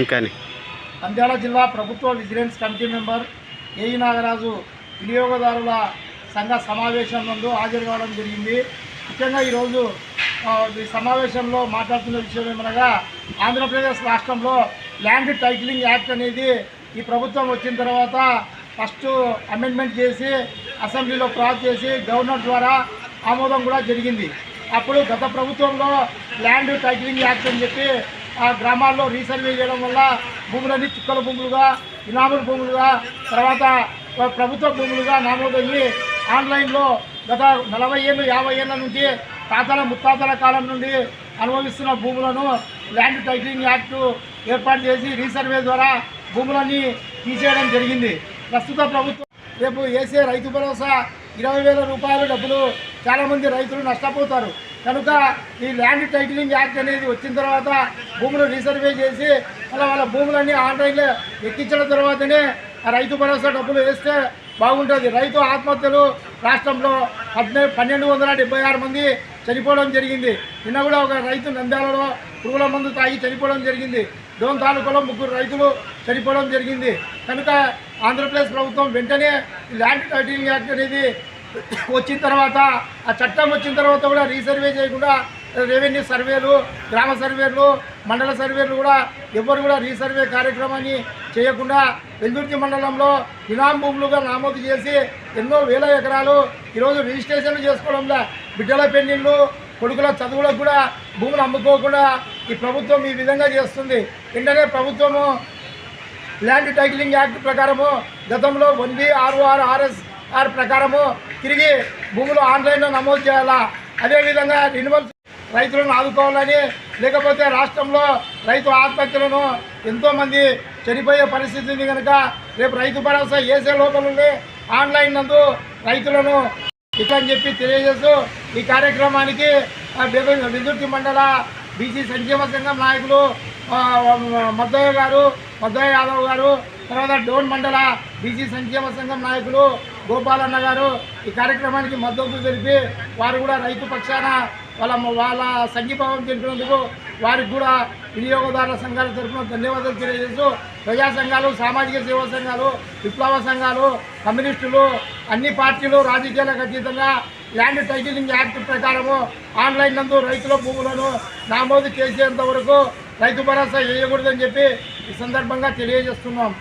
ఇంకా నంద్యాల జిల్లా ప్రభుత్వ vigilance committee member AE Nagaraju వినియోగదారుల సంఘ సమావేశం నందు హాజరు కావడం జరిగింది. ముఖ్యంగా ఈరోజు ఈ సమావేశంలో మాట్లాడుతున్న విషయం ఏమనగా ఆంధ్రప్రదేశ్ రాష్ట్రంలో ల్యాండ్ టైటిలింగ్ యాక్ట్ అనేది ఈ ప్రభుత్వం వచ్చిన తర్వాత ఫస్ట్ అమెండ్మెంట్ చేసి అసెంబ్లీలో పాస్ చేసి గవర్నర్ ద్వారా ఆమోదం కూడా జరిగింది. అప్పుడు గత ప్రభుత్వంలో ల్యాండ్ టైటిలింగ్ యాక్ట్ అని చెప్పి ఆ గ్రామాల్లో రీసర్వే చేయడం వల్ల భూములన్నీ చుక్కల భూములుగా ఇనాముల భూములుగా తర్వాత ప్రభుత్వ భూములుగా నమోదయ్యి ఆన్లైన్లో గత నలభై ఏళ్ళు యాభై ఏళ్ళ నుంచి తాతల ముత్తాతల కాలం నుండి అనుభవిస్తున్న భూములను ల్యాండ్ టైటిలింగ్ యాక్ట్ ఏర్పాటు చేసి రీసర్వే ద్వారా భూములన్నీ తీసేయడం జరిగింది. ప్రస్తుత ప్రభుత్వం రేపు వేసే రైతు భరోసా ఇరవై వేల రూపాయల డబ్బులు చాలామంది రైతులు నష్టపోతారు. కనుక ఈ ల్యాండ్ టైటిలింగ్ యాక్ట్ అనేది వచ్చిన తర్వాత భూములు రీసర్వే చేసి అలా వాళ్ళ భూములన్నీ ఆన్లైన్లో ఎక్కించిన తర్వాతనే ఆ రైతు భరోసా డబ్బులు వేస్తే బాగుంటుంది. రైతు ఆత్మహత్యలు రాష్ట్రంలో పద్నే పన్నెండు వందల డెబ్బై ఆరు మంది చనిపోవడం జరిగింది. నిన్న కూడా ఒక రైతు నంద్యాలలో పురుగుల మందు తాగి చనిపోవడం జరిగింది. డోన్ తాలూకాలో ముగ్గురు రైతులు చనిపోవడం జరిగింది. కనుక ఆంధ్రప్రదేశ్ ప్రభుత్వం వెంటనే ల్యాండ్ టైటిలింగ్ యాక్ట్ అనేది వచ్చిన తర్వాత ఆ చట్టం వచ్చిన తర్వాత కూడా రీసర్వే చేయకుండా రెవెన్యూ సర్వేలు గ్రామ సర్వేలు మండల సర్వేలు కూడా ఎవ్వరు కూడా రీసర్వే కార్యక్రమాన్ని చేయకుండా వెల్దుర్తి మండలంలో ఇనాం భూములుగా నమోదు చేసి ఎన్నో వేల ఎకరాలు ఈరోజు రిజిస్ట్రేషన్లు చేసుకోవడంలో బిడ్డల పెళ్ళిళ్ళు కొడుకుల చదువులకు కూడా భూములు అమ్ముకోకుండా ఈ ప్రభుత్వం ఈ విధంగా చేస్తుంది. వెంటనే ప్రభుత్వము ల్యాండ్ టైటిలింగ్ యాక్ట్ ప్రకారము గతంలో one B ROR RS R ప్రకారము తిరిగి భూములు ఆన్లైన్లో నమోదు చేయాలా? అదేవిధంగా రెన్యువల్ రైతులను ఆదుకోవాలని లేకపోతే రాష్ట్రంలో రైతు ఆత్మహత్యలను ఎంతోమంది చనిపోయే పరిస్థితి ఉంది కనుక రేపు రైతు భరోసా వేసే లోపల ఉండి ఆన్లైన్ నందు రైతులను ఇట్లా అని చెప్పి తెలియజేస్తూ ఈ కార్యక్రమానికి ఆ, విద్యుత్ మండల బీసీ సంక్షేమ సంఘం నాయకులు మద్దయ్య గారు మద్దయ్య యాదవ్ గారు తర్వాత డోన్ మండల బీసీ సంక్షేమ సంఘం నాయకులు గోపాలన్న గారు ఈ కార్యక్రమానికి మద్దతు తెలిపి వారు కూడా రైతు పక్షాన వాళ్ళ వాళ్ళ సంఘీభావం తెలిపినందుకు వారికి కూడా వినియోగదారుల సంఘాల తరఫున ధన్యవాదాలు తెలియజేస్తూ ప్రజా సంఘాలు సామాజిక సేవా సంఘాలు విప్లవ సంఘాలు కమ్యూనిస్టులు అన్ని పార్టీలు రాజకీయాలకు అతీతంగా ల్యాండ్ టైటిలింగ్ యాక్ట్ ప్రకారము ఆన్లైన్ నందు రైతుల భూములను నమోదు చేసేంత వరకు రైతు భరోసా వేయకూడదని చెప్పి ఈ సందర్భంగా తెలియజేస్తున్నాం.